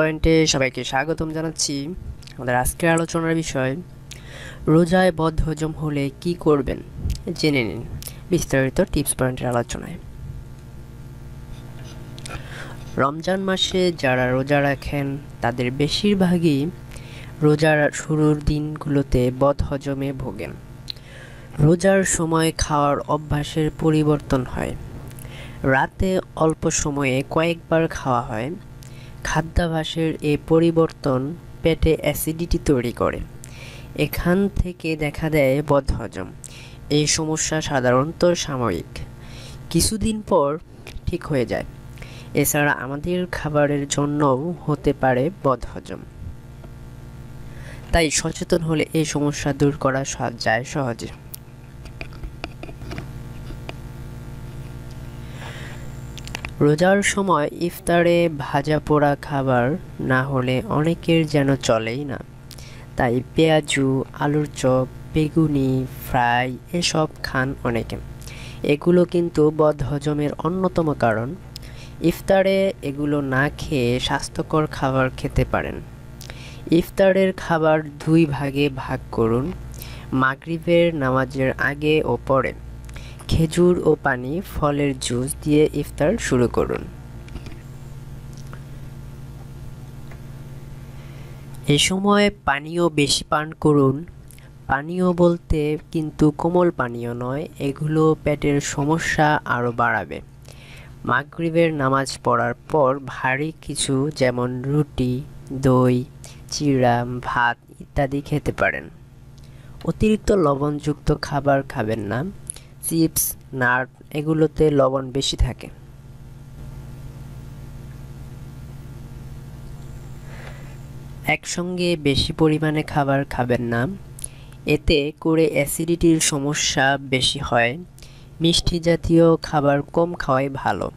পয়েন্টে সবাইকে স্বাগতম জানাচ্ছি আমাদের আজকের আলোচনার বিষয়, রোজায় বদ হজম হলে কি করবেন? জেনে নিন বিস্তারিত টিপস পয়েন্টের আলোচনায়। রমজান মাসে যারা রোজা রাখেন, তাদের বেশিরভাগই রোজার শুরুর দিনগুলোতে বদ হজমে ভোগেন। রোজার সময় খাওয়ার অভ্যাসের পরিবর্তন হয়। রাতে অল্প সময়ে কয়েকবার খাওয়া হয়। খাদ্যাভ্যাসের এ পরিবর্তন পেটে অ্যাসিডিটি তৈরি করে। এখান থেকে দেখা দেয় বদহজম। এই সমস্যা সাধারণত সাময়িক। কিছুদিন পর ঠিক হয়ে যায়। এছাড়া আমাদের খাবারের জন্যও হতে পারে বদহজম। তাই সচেতন হলে এই সমস্যা দূর করা যায় সহজে। রোজার সময় ইফতারে ভাজা পোড়া খাবার না হলে অনেকের যেন চলেই না। তাই পেঁয়াজু, আলুর চপ, বেগুনি, ফ্রাই এসব খান অনেকে। এগুলো কিন্তু বদহজমের অন্যতম কারণ। ইফতারে এগুলো না খেয়ে স্বাস্থ্যকর খাবার খেতে পারেন। ইফতারের খাবার দুই ভাগে ভাগ করুন, মাগরিবের নামাজের আগে ও পরে। খেজুর ও পানি, ফলের জুস দিয়ে ইফতার শুরু করুন। এ সময় পানীয় বেশি পান করুন। পানীয় বলতে কিন্তু কোমল পানীয় নয়, এগুলো পেটের সমস্যা আরও বাড়াবে। মাগরিবের নামাজ পড়ার পর ভারী কিছু যেমন রুটি, দই, চিড়া, ভাত ইত্যাদি খেতে পারেন। অতিরিক্ত লবণযুক্ত খাবার খাবেন না। চিপস, নাট এগুলোতে লবণ বেশি থাকে। একসঙ্গে বেশি পরিমাণে খাবার খাবেন না। এতে করে অ্যাসিডিটির সমস্যা বেশি হয়। মিষ্টি জাতীয় খাবার কম খাওয়াই ভালো।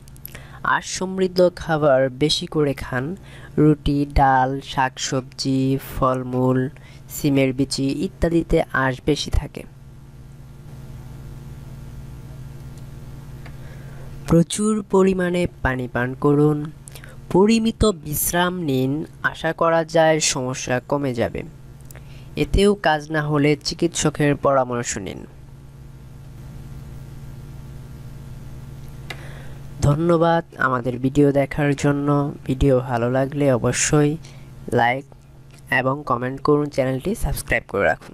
আর সমৃদ্ধ খাবার বেশি করে খান। রুটি, ডাল, শাকসবজি, ফলমূল, সিমের বিচি ইত্যাদিতে আঁশ বেশি থাকে। প্রচুর পরিমাণে পানি পান করুন। পরিমিত বিশ্রাম নিন, আশা করা যায় সমস্যা কমে যাবে। এতেও কাজ না হলে চিকিৎসকের পরামর্শ নিন। ধন্যবাদ আমাদের ভিডিও দেখার জন্য। ভিডিও ভালো লাগলে অবশ্যই লাইক এবং কমেন্ট করুন, চ্যানেলটি সাবস্ক্রাইব করে রাখুন।